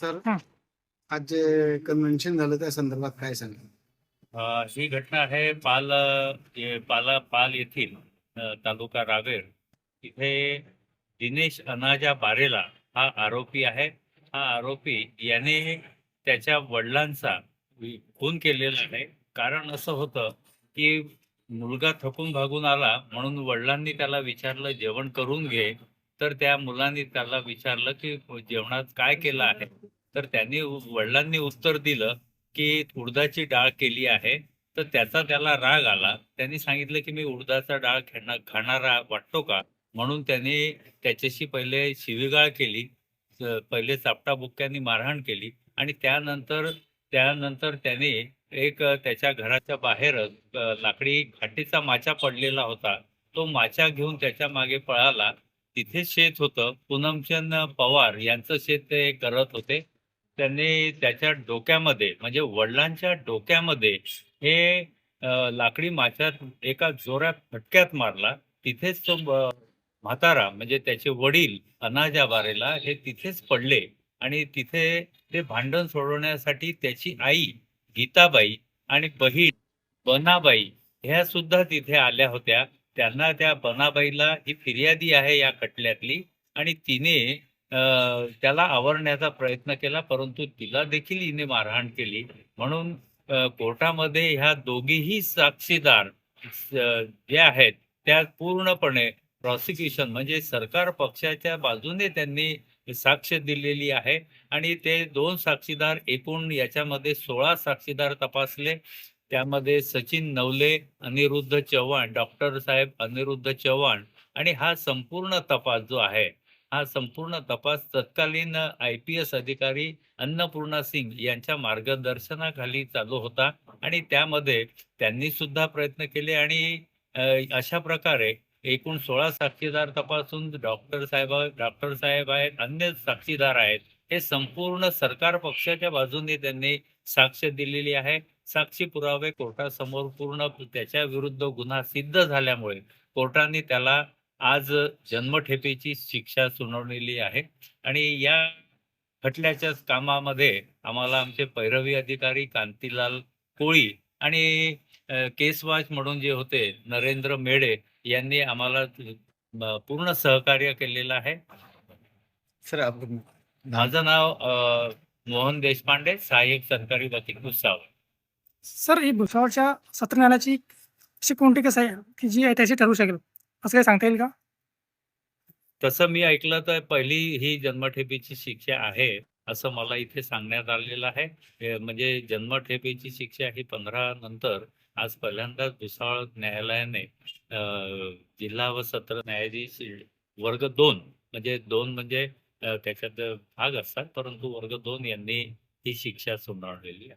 Sir हं. आज जे कन्व्हेन्शन झालं त्या संदर्भात काय सांगा अ, ही घटना आहे पाल अ, ये- पाला पाल येथील अ, तालुका रावेर इथे दिनेश अनाजा बारेला हा आरोपी आहे. हा आरोपी याने त्याच्या वडिलांचा वि- खून केलेला आहे. कारण असं होतं की मुलगा थकून भागून आला म्हणून वडिलांनी त्याला विचारलं जेवण करून घे. तर त्या मुलांनी त्याला विचारलं की जेवणात काय केलं आहे? तर त्यांनी वडिलांनी उत्तर दिलं की उडदाची डाळ केली आहे. तर त्याचा त्याला राग आला. त्यांनी सांगितलं की मी उडदाचा डाळ खेळणार खाणारा वाटतो का? म्हणून त्याने त्याच्याशी पहिले शिवीगाळ केली. पहिले चापटा बुक्क्यांनी मारहाण केली. आणि त्यानंतर त्यानंतर त्याने एक त्याच्या घराच्या बाहेरच लाकडी खाटीचा माचा पडलेला होता. तो माचा घेऊन त्याच्यामागे पळाला. तिथे शेत होतं. पूनमचंद पवार यांचं शेत ते करत होते. त्यांनी त्याच्या डोक्यामध्ये म्हणजे वडिलांच्या डोक्यामध्ये हे लाकडी माच्यात एका जोरात फटक्यात मारला. तिथेच तो म्हातारा म्हणजे त्याचे वडील अनाजा बारेला हे तिथेच पडले. आणि तिथे ते भांडण सोडवण्यासाठी त्याची आई गीताबाई आणि बहीण बनाबाई ह्या सुद्धा तिथे आल्या होत्या. त्यांना त्या बनाबाईला ही फिर्यादी आहे या खटल्यातली. आणि तिने त्याला आवरण्याचा प्रयत्न केला परंतु तिला देखील हिने मारहाण केली. म्हणून कोर्टामध्ये ह्या दोघीही साक्षीदार जे आहेत त्या पूर्णपणे प्रॉसिक्युशन म्हणजे सरकार पक्षाच्या बाजूने त्यांनी साक्ष दिलेली आहे. आणि ते दोन साक्षीदार एकूण याच्यामध्ये सोळा साक्षीदार तपासले. त्यामध्ये सचिन नवले अनिरुद्ध चव्हाण डॉक्टर साहेब अनिरुद्ध चव्हाण आणि हा संपूर्ण तपास जो आहे हा संपूर्ण तपास तत्कालीन आय पी एस अधिकारी अन्नपूर्णा सिंग यांच्या मार्गदर्शनाखाली चालू होता आणि त्यामध्ये त्यांनी सुद्धा प्रयत्न केले आणि अशा प्रकारे एकूण सोळा साक्षीदार तपासून डॉक्टर साहेब डॉक्टर साहेब आहेत अन्य साक्षीदार आहेत हे संपूर्ण सरकार पक्षाच्या बाजूने त्यांनी साक्ष दिलेली आहे. साक्षी पुरावे कोर्टासमोर पूर्ण त्याच्या विरुद्ध गुन्हा सिद्ध झाल्यामुळे कोर्टाने त्याला आज जन्मठेपेची शिक्षा सुनावलेली आहे आणि या खटल्याच्याच कामामध्ये आम्हाला आमचे पैरवी अधिकारी कांतीलाल कोळी आणि केसवाच म्हणून जे होते नरेंद्र मेढे यांनी आम्हाला पूर्ण सहकार्य केलेलं आहे. सर माझं नाव मोहन देशपांडे सहाय्यक सरकारी वकील भुसावळ. सर ही भुसावळच्या सत्र न्यायालयाची अशी कोणती कसं आहे? की जी ऐतिहासिक ठरू शकेल? असं काही सांगता येईल का? तसं मी ऐकलं तर पहिली ही जन्मठेपेची शिक्षा आहे असं मला इथे सांगण्यात आलेलं आहे. म्हणजे जन्मठेपेची शिक्षा ही पंधरा नंतर आज पहिल्यांदाच भुसावळ न्यायालयाने जिल्हा व सत्र न्यायाधीश वर्ग दोन म्हणजे दोन म्हणजे त्याच्यात भाग असतात परंतु वर्ग दोन यांनी ही शिक्षा सुनावलेली आहे.